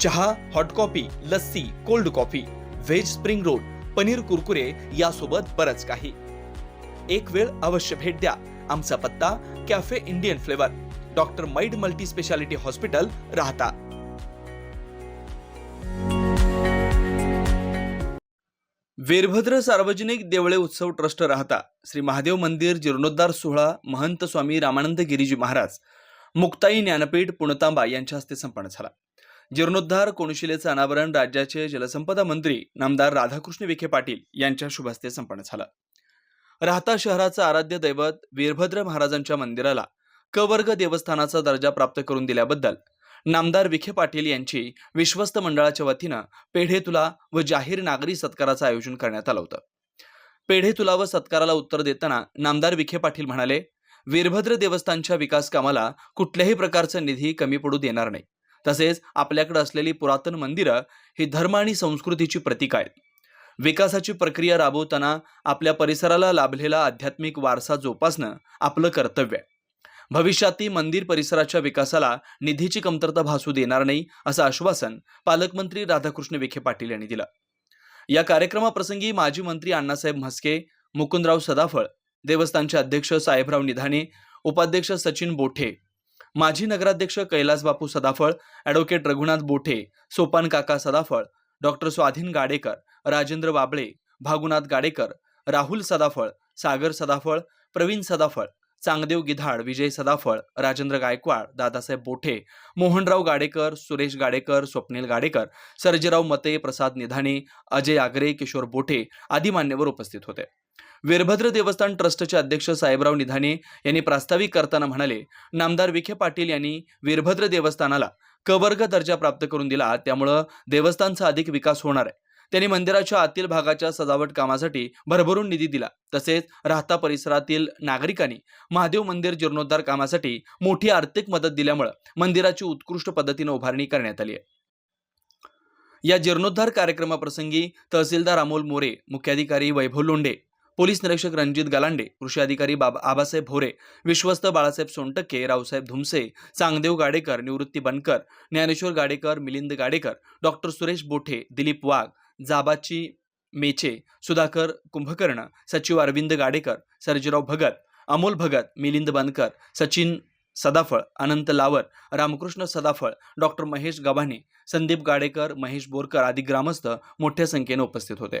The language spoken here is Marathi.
चहा hot coffee lassi cold coffee veg spring roll paneer Kurkure यासोबत बरंच काही. एक वेळ अवश्य भेट द्या. आमचा पत्ता कॅफे इंडियन फ्लेवर डॉक्टर मैड multi speciality hospital Rahata. Virbhadra सार्वजनिक देवळे उत्सव ट्रस्ट राहता. श्री महादेव मंदिर जीर्णोद्धार सोहळा महंत स्वामी रामानंद गिरीजी महाराज मुक्ताई ज्ञानपीठ पुणतांबा यांच्या हस्ते संपन्न झाला. जीर्णोद्धार कोनशिलेचं अनावरण राज्याचे जलसंपदा मंत्री नामदार राधाकृष्ण विखे पाटील यांच्या शुभ हस्ते संपन्न झालं. राहता शहराचं आराध्य दैवत वीरभद्र महाराजांच्या मंदिराला कवर्ग देवस्थानाचा दर्जा प्राप्त करून दिल्याबद्दल नामदार विखे पाटील यांची विश्वस्त मंडळाच्या वतीनं पेढे तुला व जाहीर नागरी सत्काराचं आयोजन करण्यात आलं होतं. पेढे तुला व सत्काराला उत्तर देताना नामदार विखे पाटील म्हणाले वीरभद्र देवस्थानच्या विकास कामाला कुठल्याही प्रकारचा निधी कमी पडू देणार नाही. तसेच आपल्याकडे असलेली पुरातन मंदिरं ही धर्म आणि संस्कृतीची प्रतीक आहेत. विकासाची प्रक्रिया राबवताना आपल्या परिसराला लाभलेला आध्यात्मिक वारसा जोपासणं आपलं कर्तव्य आहे. भविष्यातही मंदिर परिसराच्या विकासाला निधीची कमतरता भासू देणार नाही असं आश्वासन पालकमंत्री राधाकृष्ण विखे पाटील यांनी दिलं. या कार्यक्रमाप्रसंगी माजी मंत्री अण्णासाहेब म्हस्के मुकुंदराव सदाफळ देवस्थानचे अध्यक्ष साहेबराव निधाने उपाध्यक्ष सचिन बोठे माजी नगराध्यक्ष कैलास बापू सदाफळ ॲडव्होकेट रघुनाथ बोठे सोपान काका सदाफळ डॉक्टर स्वाधीन गाडेकर राजेंद्र बाबळे भागुनाथ गाडेकर राहुल सदाफळ सागर सदाफळ प्रवीण सदाफळ चांगदेव गिधाड विजय सदाफळ राजेंद्र गायकवाड दादासाहेब बोठे मोहनराव गाडेकर सुरेश गाडेकर स्वप्नील गाडेकर सर्जेराव मते प्रसाद निधाने अजय आगरे किशोर बोठे आदी मान्यवर उपस्थित होते. वीरभद्र देवस्थान ट्रस्टचे अध्यक्ष साहेबराव निधाने यांनी प्रास्ताविक करताना म्हणाले नामदार विखे पाटील यांनी वीरभद्र देवस्थानाला कवर्ग दर्जा प्राप्त करून दिला. त्यामुळं देवस्थानचा अधिक विकास होणार आहे. त्यांनी मंदिराच्या आतील भागाच्या सजावट कामासाठी भरभरून निधी दिला. तसेच राहता परिसरातील नागरिकांनी महादेव मंदिर जीर्णोद्धार कामासाठी मोठी आर्थिक मदत दिल्यामुळं मंदिराची उत्कृष्ट पद्धतीने उभारणी करण्यात आली आहे. या जीर्णोद्धार कार्यक्रमाप्रसंगी तहसीलदार अमोल मोरे मुख्याधिकारी वैभव लोंढे पोलीस निरीक्षक रणजित गलांडे कृषी अधिकारी बाबा आबासाहेब भोरे विश्वस्त बाळासाहेब सोनटक्के रावसाहेब धुमसे चांगदेव गाडेकर निवृत्ती बनकर ज्ञानेश्वर गाडेकर मिलिंद गाडेकर डॉक्टर सुरेश बोठे दिलीप वाघ जाबाची मेचे सुधाकर कुंभकर्ण सचिव अरविंद गाडेकर सर्जीराव भगत अमोल भगत मिलिंद बनकर सचिन सदाफळ अनंत लावर रामकृष्ण सदाफळ डॉक्टर महेश गव्हाणे संदीप गाडेकर महेश बोरकर आदी ग्रामस्थ मोठ्या संख्येने उपस्थित होते.